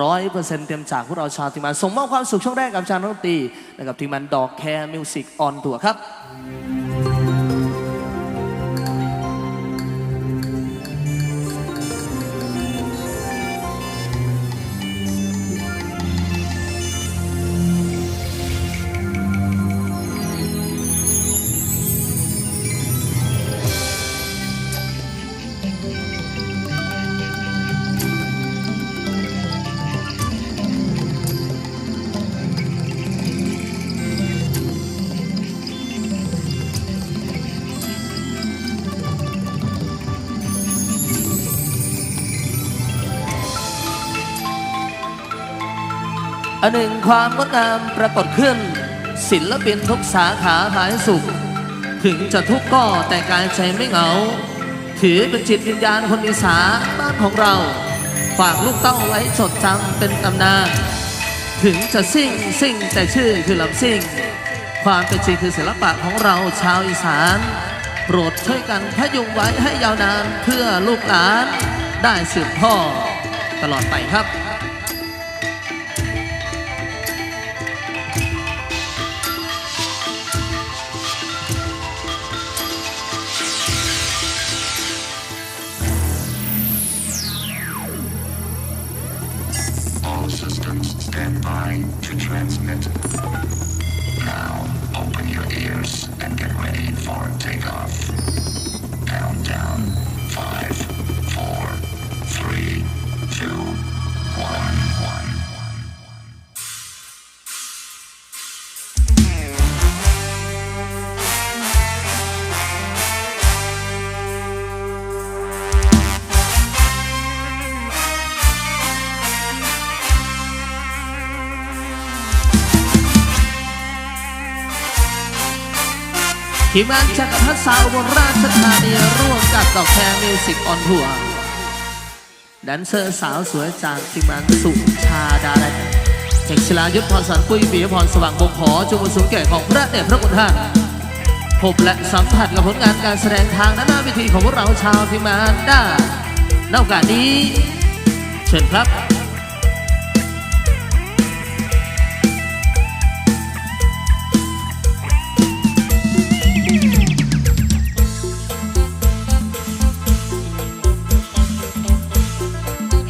ร้อยเปอร์เซ็นต์เต็มจากพวกเราชาวทีมงานส่งมอบความสุขช่วงแรกกับชาวนักดนตรีนะครับทีมงานดอกแคร์มิวสิกออนตัวครับ อันหนึ่งความงดงามปรากฏขึ้น ศิลปินทุกสาขาหายสุข ถึงจะทุกข์ก็แต่กายใจไม่เหงา ถือเป็นจิตวิญญาณคนอีสานบ้านของเรา ฝากลูกเต้าไว้จดจำเป็นตำนานถึงจะซิ่งซิ่งแต่ชื่อคือลำซิ่ง ความเป็นจริงคือศิลปะของเราชาวอีสานโปรดช่วยกันพยุงไว้ให้ยาวนานเพื่อลูกหลานได้สืบทอดตลอดไปครับ ทีมงานจักพรรดิสาวอุบนราชธานีร่วมกับดอกแคร์มิวสิกออนทัวร์แดนเซอร์สาวสวยจากทีมงานสุชาดาแลนเอกศิลายุทธพรสันปุยปีพรสว่างบงขอจุมสูงแก่ของพระเดชพระคุณท่านพบและสัมผัสกับผลงานการแสดงทางด้านหน้าวิธีของพวกเราชาวทีมงานได้ในโอกาสนี้ เชิญครับ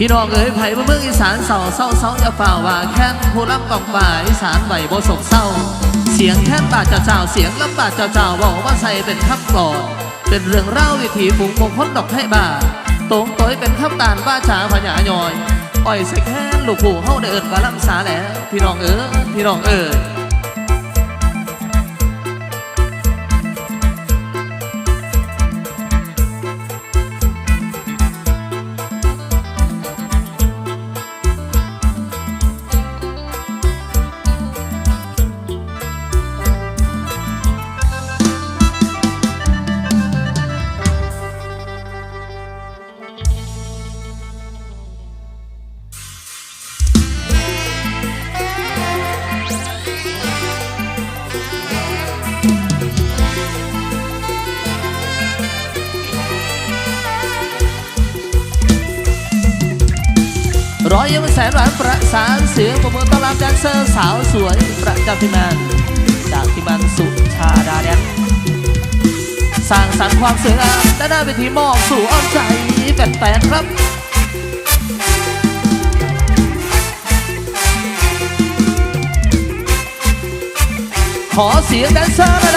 พี่น้องเอ๋ยไผ่มาเมืองอีสานเศร้าเศร้าเศร้าอย่าเฝ้าว่าแค้นผู้ลำกองป่าอีสานไหวบ่สกเศร้า เสียงแค้นบาดเจ้าเจ้าเสียงลำบาดเจ้าเจ้าบอกว่าใส่เป็นคำกลอนเป็นเรื่องเล่าวิถีฝูงมงคลดอกให้บาตรงต้อยเป็นคำตานบ้าจาพญายอยอ่อยใส่แค้นลูกผู้เฮาได้เอิ้นว่าลำสาแล้วพี่น้องเอ๋ยพี่น้องเอ๋ย แดนเซอร์สาวสวยประจำทีมงานจากทีมงานสุชาดาแดนสร้างสรรค์ความสวยงามและหน้าเวทีมอบสู่อ้อมใจแฟนๆครับขอเสียงแดนเซอร์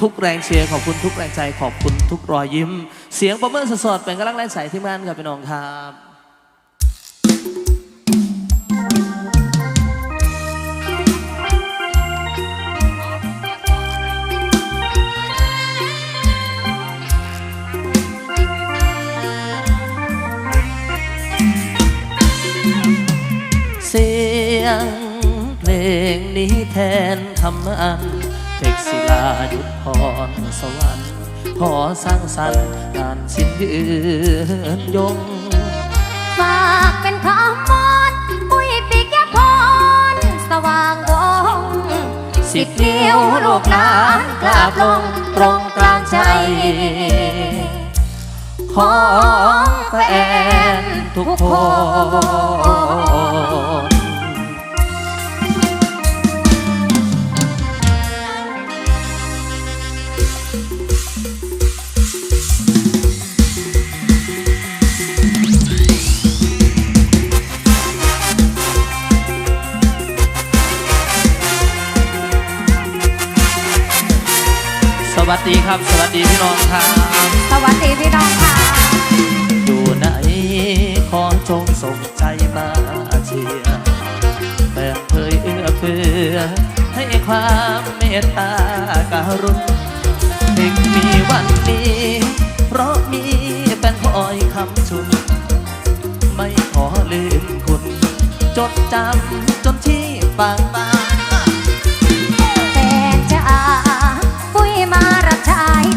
ทุกแรงเชียร์ขอบคุณทุกแรงใจขอบคุณทุกรอยยิ้ม เสียงประเมินสดๆเป็นกำลังแรงใจที่บ้านกับพี่น้องครับเสียงเพลงนี้แทนคำอัน หยุดพรสวรรค์ขอสร้างสรรค์การสิ้นยืนยง ฝากเป็นคำมอนปุ้ยปีกยพรสว่างวงสิบนิ้วลูกหลานกราบลงตรงกลางใจ ของแฟนทุกคน วัสดีครับ สวัสดีพี่น้องครับสวัสดีพี่น้องค่ะ อยู่ไหนขอจงส่งใจมาเชียร์แบ่งเผยเอื้อเฟื้อให้ความเมตตาการุณถึงมีวันนี้ เพราะมีแฟนคอยคำชุน ไม่ขอลืมคุณ จดจำจนที่ปากตา มารับใช้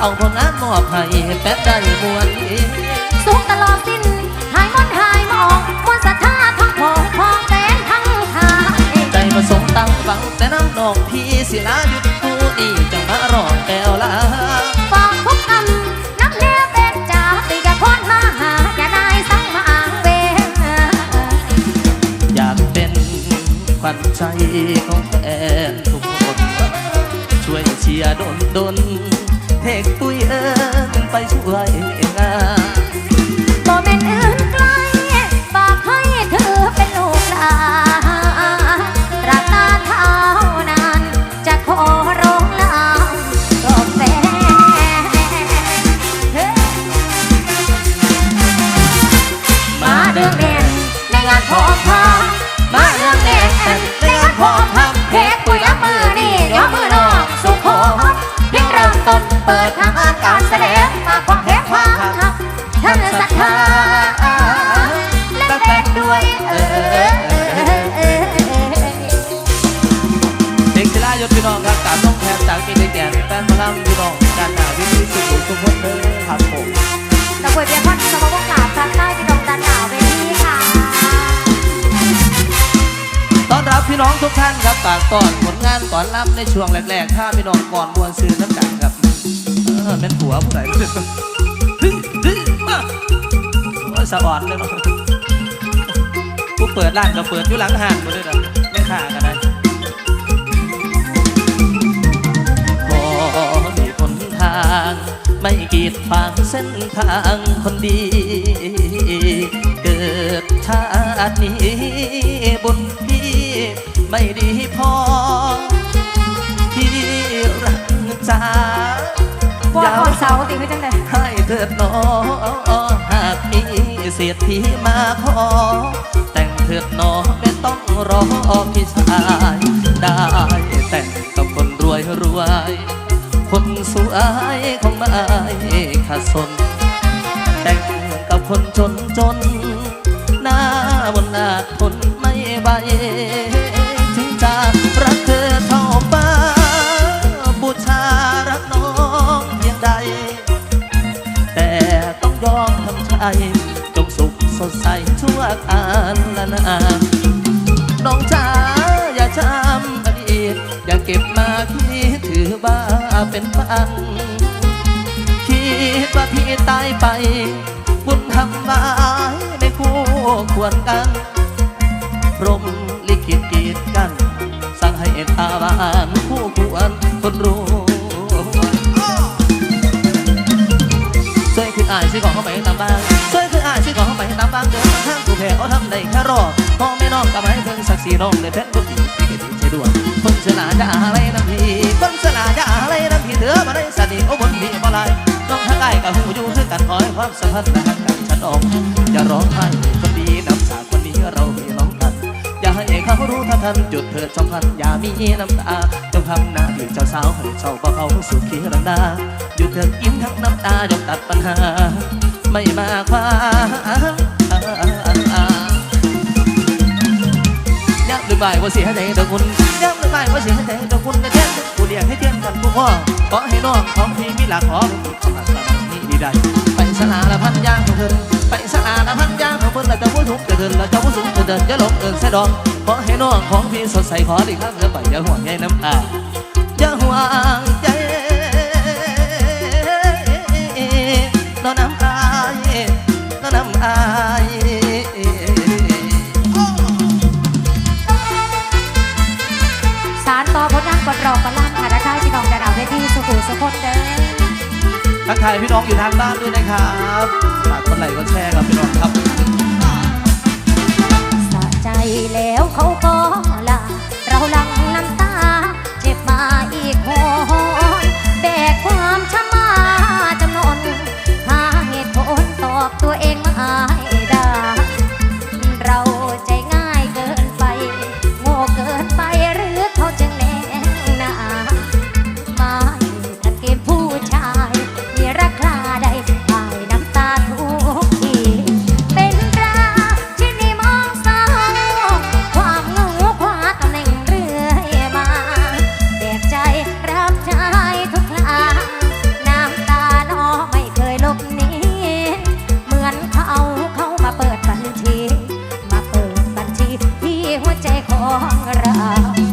เอาผลงานมอบให้แป๊บได้มวนนี้สุขตลอดสิ้น หายมนต์หายหมองมนต์ศรัทธาทั้งพองพองแสนทั้งทายใจประสงค์ตั้งฟังแต่น้ำนองพี่ศิลาหยุดผู้อีกจังมารอแก้วลาฝากทุกคำนักแน่เป็นจ่าปีกะพอนมาหาอย่านายสั่งมาอ่างเวงอยากเป็นขวัญใจของแฟนทุกคน ช่วยเชียร์ดนดน เทกปุยเอิงไปช่วยงาน ทุกท่านครับฝากต้อนผลงานก่อนรับในช่วงแรกๆถ้าพี่นองก่อนมวนซื้อน้ำกันครับเออเป็นผัวผู้ใดเฮ้ยเฮ้ยมาโอ้ยสะอ่อนเลยเนาะผู้เปิดร้านก็เปิดอยู่หลังห้างหมดเลยนะไม่ค่ากันได้ขอมีคนทาง ไม่กีดขวางเส้นทางคนดี เกิดชาตินี้บุญพี่ ไม่ดีพอ ที่รักจ้าว่าก่อนเสาร์ติไม่จังไดให้เถิดหนอหากมีเสียทีมาขอ แต่งเถิดหนอไม่ต้องรอพี่ชาย ได้แต่งกับคนรวยรวย คนสวยของไม่ขาดสน แต่งกับคนจนจนหน้ามนต์อาจทน องจ๋าอย่าจำอดีตอย่าเก็บมาคิดถือว่าเป็นฟันคิดว่าพี่ตายไป บุญทำไว้ไม่คู่ควรกันพรมลิขิตกีดกัน สั่งให้ตาบานผู้ควรคนรู้ช่วยคืออายซื้อของเข้าไปตามบ้างช่วยคืออายซื้อของเข้าไปตามบ้างเดินทางผู้แพ้เอาทำได้แค่รอพ่อแม่น้องกับให้เพิ่งสักสีน้องเลยเพชรบุตรที่ดีใจด้วคนสลาจะอะไรน้ำพี่คนสลาจะอะไร เถือมาได้สนิทโอ้บนพี่บ่ไรน้องทั้งไอ้กับหูอยู่คือกันอให้ความสัมพันธ์นะกันฉันออกอย่าร้องไห้คนดีน้ำสาคนนี้เรามีน้องกันอย่าให้เขารู้ถ้าทันจุดเถิดสำคัญอย่ามีน้ำตาจงทำหน้าที่เจ้าสาวให้เจ้าบ่เขาสุขีรังดาหยุดเถิดยิ้มทั้งน้ำตาจงตัดปัญหา ไม่มาคว้ายับหรือไม่ว่าเสียใจดอคุณยับหรือไม่ว่าเสียใจดอคุณ กระเทียนผู้พ่อขอให้น้องของพี่มีหลักขอเป็นขมักละนี่ดีได้ไปสลาละพันยางของเธอไปสลาละพันยางของเพิ่นละเจ้าผู้ทุกข์จะเดินละเจ้าผู้สูงจะเดินจะหลงเอิงเสยดองขอให้น้องของพี่สดใสขอดีครับเธอไปอย่าห่วงใยน้ำตาอย่าห่วงใจ ทายพี่น้องอยู่ทางบ้านด้วยนะครับฝากคนไหลค์ก็แชร์ครับพี่น้องครับ องเรา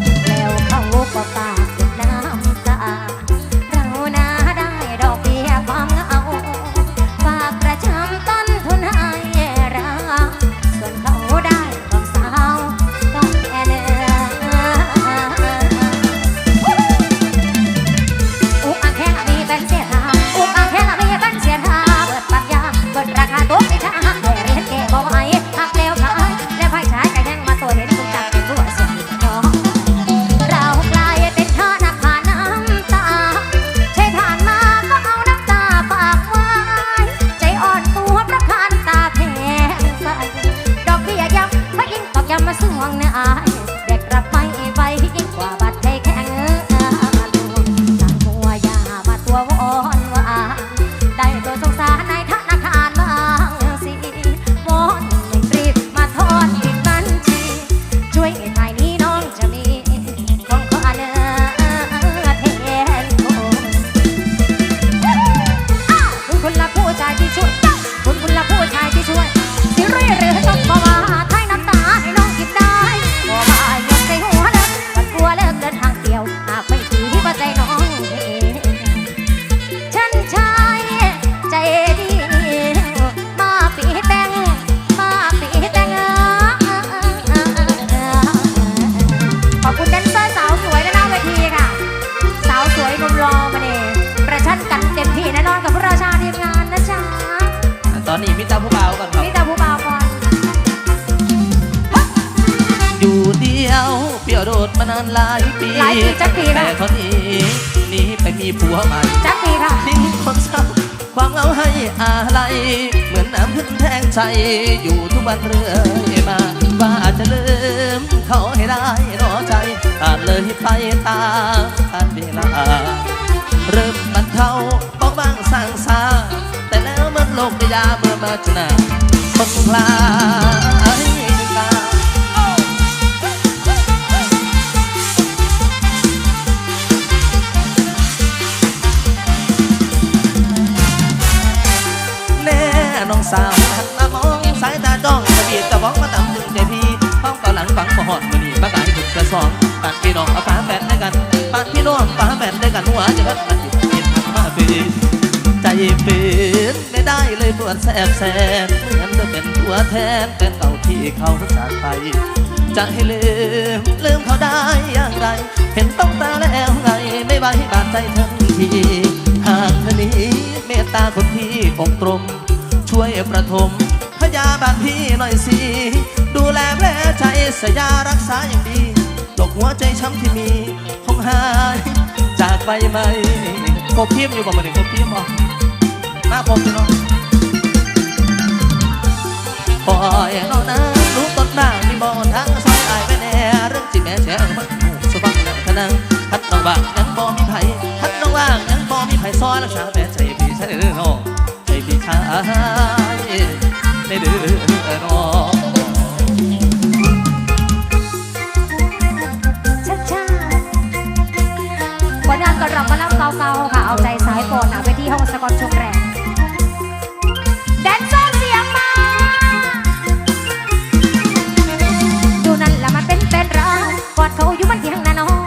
านานหลายปีหลายปีจักปีแต่ค่ะคนนี้หนีไปมีผัวใหม่จักปีค่ะทิ้งคนเศร้าความเหงาให้อะไร เหมือนน้ำขึ้นแทงใจ อยู่ทุกวันเรื่อยมา ว่าจะลืมเขาให้ได้รอใจขาดเลยไปตามการเวลา เริ่มบรรเทาเบาบางสร้างสาแต่แล้วมันโลกได้ยาเมื่อมาชนะคนคลา สาวหันมามองสายตาจ้องทะเบียนจะบ้องมาตำถึงใจพี่ห้องเก่าหลังฝังปอดมันนี่ปาะกาศถึงกระสองปากพี่น้องเอาฟ้าแฝดด้วยกันปากพี่น้องฟ้าแฝดด้วยกันหัวจะกันมันเห็นมาเปใจฝืนไม่ได้เลยปวดแสบแสบเหมือนจะเป็นตัวแทนเป็นเก่าที่เขาจากไปจะให้ลืมลืมเขาได้อย่างไร เห็นต้องตาแล้วไงไม่ไหวบาดใจทั้งทีหากเธอนี้เมตตาคนที่อกตรง ช่วยประทมพยาบาลพี่หน่อยสิ ดูแลแผลใจสยารักษาอย่างดีโรคหัวใจช้ำที่มีคงหาย จากไปไหมโคบพิมอยู่บ่มาเด็กโคบพิมบ่มาครบพี่น้องปล่อยเรานะลูกต้นหน้ามีบ่ทางซอยอายไปแน่เรื่องจิแม่แฉงมันหูสุฟังนังทนังทัดน้องว่างยังบ่มีไผทัดน้องว่างยังบ่มีไผซอยรักษาแม่ใจพี่ใช่หรือน้อง ใจพี่ชายได้เดือน้องชัดชาวันนั้นก็เรามาล่ำเก่าๆค่ะ เอาใจสายโปนหนาไปที่ห้องสกอตชมแรงแดนเซอร์เสียงมา ดูนั่นละมันเป็นเป็นเรากอดเขาอยู่มันเพียงนาน้อย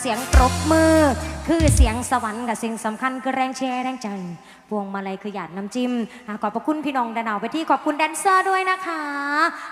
เสียงปรบมือ คือเสียงสวรรค์กับสิ่งสำคัญคือแรงเชียร์แรงใจพวงมาลัยคือหยาดน้ำจิ้มอะขอบพระคุณพี่น้องแดนเอาไปที่ขอบคุณแดนเซอร์ด้วยนะคะ